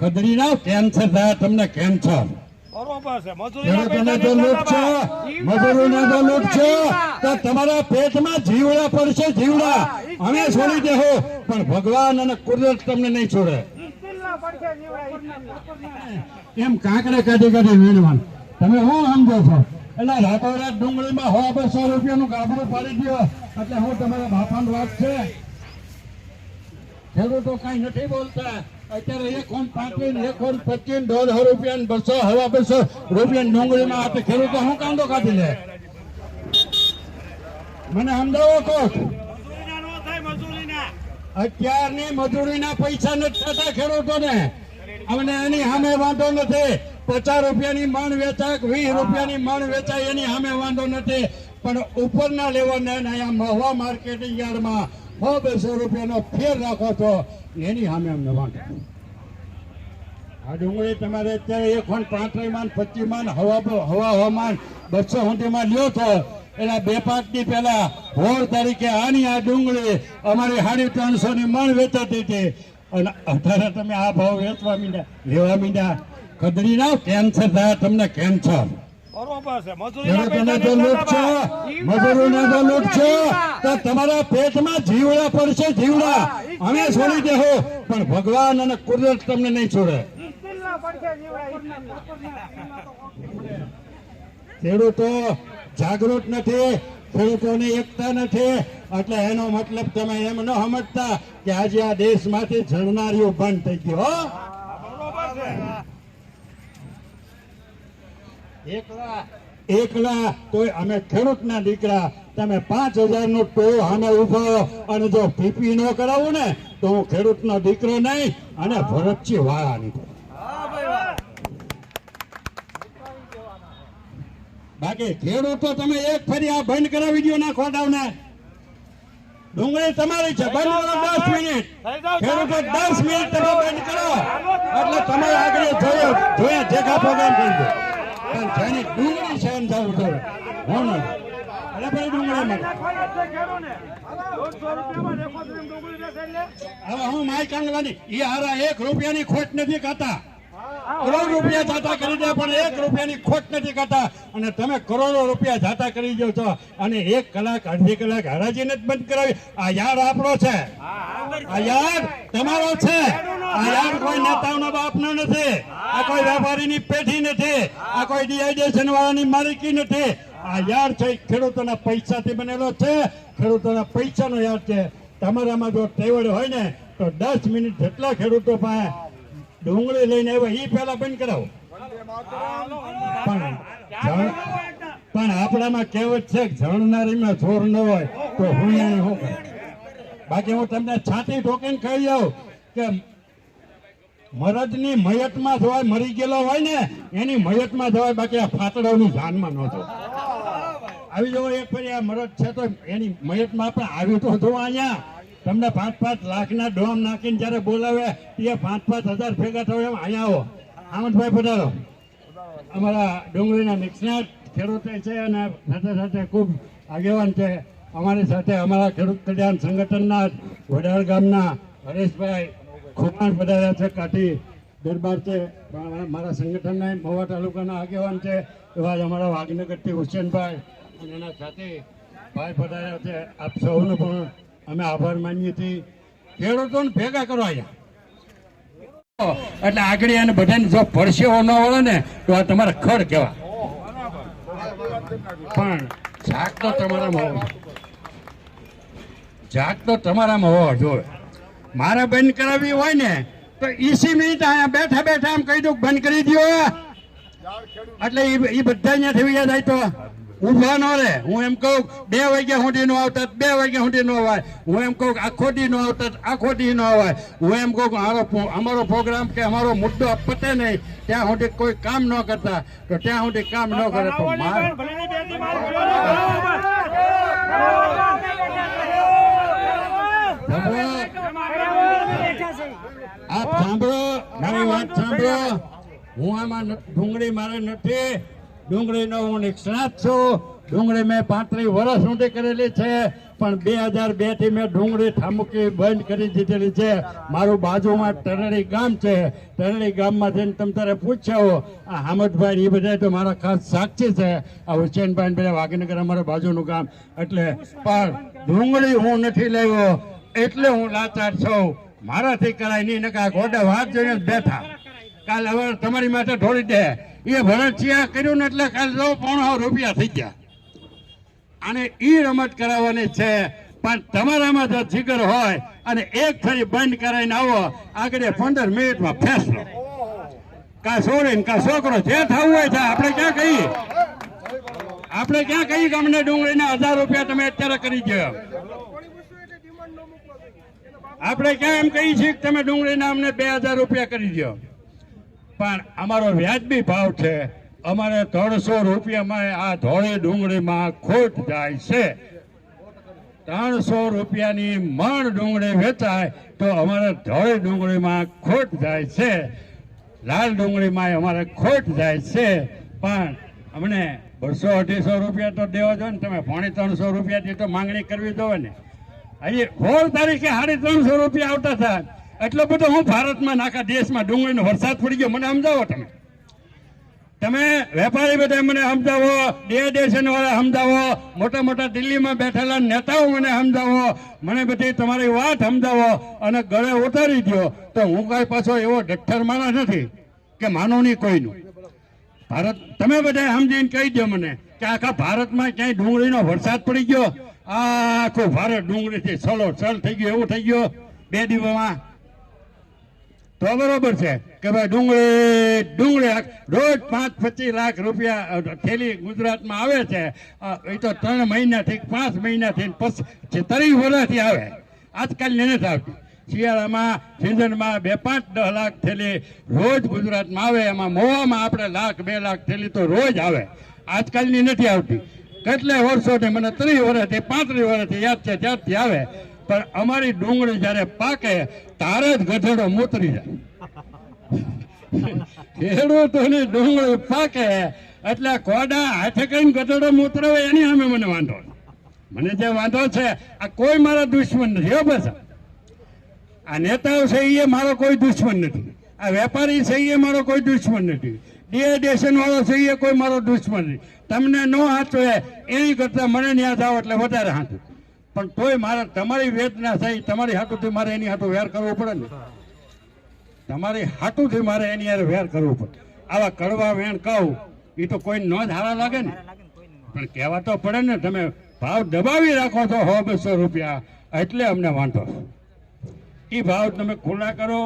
ખદડી ના કેન્સર થાય તમને કેન્સર તમારા પેટમાં જીવડા પડશે જીવડા. અમે છોડી દેહો પણ ભગવાન અને કુદરત તમને નહીં છોડે. એમ કાંકરે કાઢી કાઢી વીણવાનું તમે શું સમજો છો? એટલે રાતોરાત ડુંગળીમાં હો બસો રૂપિયાનું ગાબડું પાડી દો. એટલે હું તમારા બાપાની વાત છે. ખેડૂતો કઈ નથી બોલતા. અત્યારે એક ઓન પાંત્રીસ એક ઓન પચીસ દોઢ રૂપિયા બસો, હવા બસો રૂપિયા ડુંગળીમાં આપે. ખેડૂતો શું કાંદો કાઢી લે? મને સમજાવો કોક મજૂરીના નો અત્યારની પૈસા નથી થતા ખેડૂતોને. અમને એની સામે વાંધો નથી. પચાસ રૂપિયાની મણ વેચાય, વીસ રૂપિયાની મણ વેચાય, એની સામે વાંધો નથી. પણ ઉપરના લેવલને અહીંયા મહુવા માર્કેટિંગ યાર્ડમાં સો બસો રૂપિયાનો ફેર રાખો છો એની સામે અમને વાંધો આ ડુંગળી તમારે અત્યારે એક ખોન પાંત્રી માન, પચીસ માન, હવા હવા હવામાન બસો સુધીમાં લ્યો છો એના બે પાંચની પહેલા હોળ તારીખે આની આ ડુંગળી અમારી સાડી ત્રણસો ની મણ વેચાતી હતી. અને અત્યારે તમે આ ભાવ વેચવા મીંડ્યા, લેવા મીંડ્યા. કદરી ના કેન્સર થાય, તમને કેન્સર. તમારા પેટમાં જીવડા પડશે જીવડા. અમે છોડી દેહો પણ ભગવાન અને કુદરત તમને નહીં છોડે. ખેડૂતો જાગૃત નથી ખેડૂતોની એકતા નથી એટલે એનો મતલબ તમે એમ ન સમજતા કે આજે આ દેશમાંથી ઝરનારીઓ બંધ થઈ ગયો હો. બરોબર છે. એકલા. એકલા તોય અમે ખેડૂતના દીકરા. તમે પાંચ હજાર નો ટો સામે ઊભો અને જો પીપી ન કરાવું ને તો હું ખેડૂતનો દીકરો નહીં અને ભરતજી વાળા નીકળો બાકી ખેડૂતો તમે એક ફરી આ બંધ કરાવી દો ના ખોટાવને ડુંગળી તમારી છે. બંધ કરો દસ મિનિટ. ખેડૂતો દસ મિનિટ તમે બંધ કરો. એટલે તમે આગળ જોયો જોયા જેખા પ્રોગ્રામ જેની ડુંગળી છે એમ જવું જોઈએ હું અરે ભાઈ ડુંગળી. હવે હું માય કાંગવાની એ હારા એક રૂપિયાની ખોટ નથી ખાતા. કરોડ રૂપિયા જાતા કરી દે, પણ એક રૂપિયાની ખોટ નથી કરતા. અને તમે કરોડો રૂપિયા જાતા કરી દો છો. અને એક કલાક, અડધી કલાક હરાજી નથી બંધ કરાવી. આ યાર આપણો છે. આ યાર તમારો છે. આ યાર કોઈ નેતાઓનો બાપનો નથી. આ કોઈ વેપારીની પેઢી નથી. આ કોઈ ડિહાઇડ્રેશન વાળાની માલિકી નથી. આ યાર છે ખેડૂતોના પૈસાથી બનેલો છે. ખેડૂતોના પૈસાનો યાર છે. તમારામાં જો ટેવડ હોય ને, તો દસ મિનિટ જેટલા ખેડૂતો પાસે ડુંગળી લઈને આવ્યા એ પહેલા બંધ કરાવો. પણ પણ આપણામાં કહેવત છે જણનારીમાં જોર ન હોય તો હું કરે? બાકી હું તમને છાતી ઠોકીને કહી જાઉં કે મરદની મયતમાં જવાય, મરી ગયેલો હોય ને, એની મયતમાં જવાય, બાકી આ ફાતડાનું જાનમાં ન જવાય. આવી જવો એક ફરી આ મરદ છે તો એની મયતમાં આપણે આવ્યું તો જોવા અહીંયા. તમને પાંચ પાંચ લાખના ડોમ નાખીને જ્યારે બોલાવે એ પાંચ પાંચ હજાર ભેગા થયો એમ અહીંયા આવો. આમંતભાઈ પધારો. અમારા ડુંગળીના નિષ્ણાત ખેડૂતો છે અને સાથે સાથે ખૂબ આગેવાન છે. અમારી સાથે અમારા ખેડૂત કલ્યાણ સંગઠનના વડાળ ગામના હરેશભાઈ ખોપાણ પધાર્યા છે, કાઠી દરબાર છે. મારા સંગઠનના મહુવા તાલુકાના આગેવાન છે. એવા જ અમારા વાઘનગરથી હુસેનભાઈ અને એના સાથે ભાઈ પધાર્યા છે. આપ સૌનું પણ અમે આભાર માનીએ છીએ. ખેડૂતોને ભેગા કરો અહીંયા એટલે આગળ એને બધાને જો પરસેવો ન વળે ને, તો આ તમારે ખડ કહેવા પણ જાગ તો તમારામાં હોવો જાગ તો તમારામાં હોવો જોવે મારે બંધ કરાવવી હોય ને, તો ઈસી મિનિટ અહીંયા બેઠા બેઠા આમ કહી દઉં બંધ કરી દો એટલે એ બધા અહીંયા થઈ જાય તો ઊભા ન રહે હું એમ કહું બે વાગ્યા સુધી નો આવતા બે વાગ્યા સુધી નો અવાય. હું એમ કહું આખો દી નો આવતા આખો દી નો અવાય. હું એમ કહું કે અમારો અમારો પ્રોગ્રામ કે અમારો મુદ્દો પતે નહીં. ત્યાં સુધી કોઈ કામ ન કરતા. તો ત્યાં સુધી કામ ન કરે. તો માર. આપ સાંભળો મારી વાત સાંભળો. હું આમાં ડુંગળી મારે નથી. ડુંગળીનો હું નિષ્ણાત છું. ડુંગળી મેં પાંત્રીસ વર્ષ સુધી કરેલી છે, પણ બે હજાર બેથી મેં ડુંગળી ઠામુકી બંધ કરી દીધેલી છે. મારું બાજુમાં ટરણી ગામ છે. ટરણી ગામમાં જઈને તમે તારે પૂછ્યો, આ હામદભાઈ એ બધા તો મારા ખાસ સાક્ષી છે. આ હુસેનભાઈ બધા વાઘનગર અમારા બાજુનું ગામ. એટલે પણ ડુંગળી હું નથી લેવો, એટલે હું લાચાર છું. મારાથી કરાય નહીં નકા ગોડા વાત જોઈને બેઠા. કાલ હવે તમારી માટે ઢોળી દે. એ ભરતસિંહ કર્યું ને એટલે ખાલી જો પોણો રૂપિયા થઈ ગયા. અને એ રમત કરાવવાની છે, પણ તમારામાં જો જીગર હોય અને એક ફરી બંધ કરાવીને આવો, આગળ પંદર મિનિટમાં ફેસલો. કા છોડીને કા છોકરો જે થવું હોય છે આપણે ક્યાં કહીએ? આપણે ક્યાં કહીએ કે અમને ડુંગળીના હજાર રૂપિયા તમે અત્યારે કરી ગયો આપણે ક્યાં એમ કહીએ છીએ કે તમે ડુંગળીના અમને બે હજાર રૂપિયા કરી દો પણ અમારો વ્યાજબી ભાવ છે. અમારે ત્રણસો રૂપિયામાં આ ધોળી ડુંગળીમાં ખોટ જાય છે. ત્રણસો રૂપિયાની મણ ડુંગળી વેચાય તો અમારે ધોળી ડુંગળીમાં ખોટ જાય છે. લાલ ડુંગળીમાં અમારે ખોટ જાય છે. પણ અમને બસો અઢીસો રૂપિયા તો દેવા જો ને તમે. પોણી ત્રણસો રૂપિયાથી તો માંગણી કરવી જોઈએ ને. હજી સોળ તારીખે સાડી ત્રણસો રૂપિયા આવતા હતા. એટલો બધો હું ભારતમાં નાખા દેશમાં ડુંગળીનો વરસાદ પડી ગયો. મને સમજાવો તમે. તમે વેપારી બધા મને સમજાવો ડેશન વાળા સમજાવો, મોટા મોટા દિલ્હીમાં બેઠેલા નેતાઓ મને સમજાવો, મને બધી તમારી વાત સમજાવો અને ગળે ઉતારી દો તો હું કઈ પાછો એવો ડઠ્ઠર માણસ નથી કે માનો નહીં કોઈનું. ભારત, તમે બધા સમજીને કહી દો મને કે આખા ભારતમાં ક્યાંય ડુંગળીનો વરસાદ પડી ગયો? આખું ભારત ડુંગળીથી સલો સલ થઈ ગયો, એવું થઈ ગયો? બે દિવસમાં તો બરોબર છે કે ભાઈ ડુંગળી ડુંગળી રોજ પાંચ, પચીસ લાખ રૂપિયા થેલી ગુજરાતમાં આવે છે. એ તો ત્રણ મહિનાથી, પાંચ મહિનાથી પછી ત્રીસ વર્ષથી આવે. આજકાલ નથી આવતી. શિયાળામાં, સિઝનમાં બે પાંચ દસ લાખ થેલી રોજ ગુજરાતમાં આવે. એમાં મોવામાં આપણે લાખ, બે લાખ થેલી તો રોજ આવે. આજકાલની નથી આવતી. કેટલાય વર્ષોથી, મને ત્રીસ વર્ષથી, પાંત્રીસ વર્ષથી યાદ છે, ત્યારથી આવે. પણ અમારી ડુંગળી જ્યારે પાકે તારે જ ગધેડો મૂતરી જાય. ખેડૂતોની ડુંગળી પાકે એટલે કોડા હાથે કઈ ગધેડો મોતરવે એની સામે મને વાંધો. મને જે વાંધો છે, આ કોઈ મારા દુશ્મન નથી, હો બસ. આ નેતાઓ છે એ મારો કોઈ દુશ્મન નથી. આ વેપારી છે એ મારો કોઈ દુશ્મન નથી. ડીએડેશન વાળો છે એ કોઈ મારો દુશ્મન નથી. તમને ન હાચવે, એની કરતા મને ન્યાસ આવો એટલે વધારે હાચું. પણ તોય મારે તમારી વેદના થઈ, તમારી હાટુથી મારે એની હાટું વેર કરવો પડે ને. તમારી હાટુથી મારે એની યાર વેર કરવો પડે. આવા કડવા વેણ કહું એ તો કોઈ ન જ હારા લાગે ને. પણ કહેવા તો પડે ને, તમે ભાવ દબાવી રાખો છો સો બસો રૂપિયા. એટલે અમને વાંધો. એ ભાવ તમે ખુલ્લા કરો.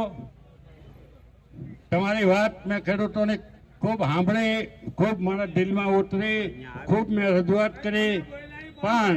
તમારી વાત મેં ખેડૂતોને ખૂબ સાંભળી, ખૂબ મારા દિલમાં ઉતરી, ખૂબ મેં રજૂઆત કરી. પણ